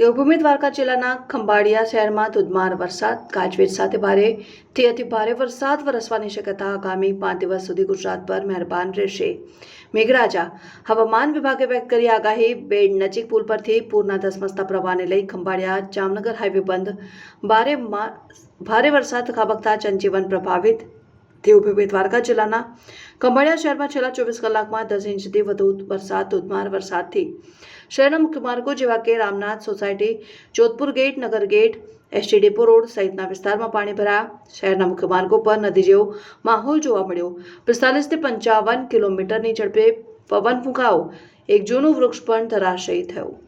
દેવભૂમિ દ્વારકા જિલ્લાના ખંભાળિયા શહેરમાં ધોધમાર વરસાદ. ગાજવીજ સાથે ભારેથી અતિ ભારે વરસાદ વરસવાની શક્યતા આગામી પાંચ દિવસ સુધી ગુજરાત પર મહેરબાન રહેશે. મેઘરાજા હવામાન વિભાગે વ્યક્ત કરી આગાહી બેડ નજીક પુલ પરથી પૂરના ધસમસતા પ્રવાહને લઈ ખંભાળિયા જામનગર હાઈવે બંધ. ભારે ભારે વરસાદ ખાબકતા જનજીવન પ્રભાવિત. દેવભૂમિ દ્વારકા જિલ્લાના ખંભાળિયા શહેરમાં છેલ્લા ચોવીસ કલાકમાં દસ ઇંચથી વધુ વરસાદ, ધોધમાર વરસાદથી. શહેરના મુખ્ય માર્ગો જેવા કે Ramnath society, Jodhpur gate, Nagar gate ST depot road સહિતના વિસ્તારમાં પાણી ભરાયા. શહેરના મુખ્ય માર્ગો પર નદી જેવો માહોલ જોવા મળ્યો. પિસ્તાલીસથી પંચાવન કિલોમીટરની ઝડપે પવન ફૂંકાયો. એક જૂનું વૃક્ષ પણ ધરાશયી થયું.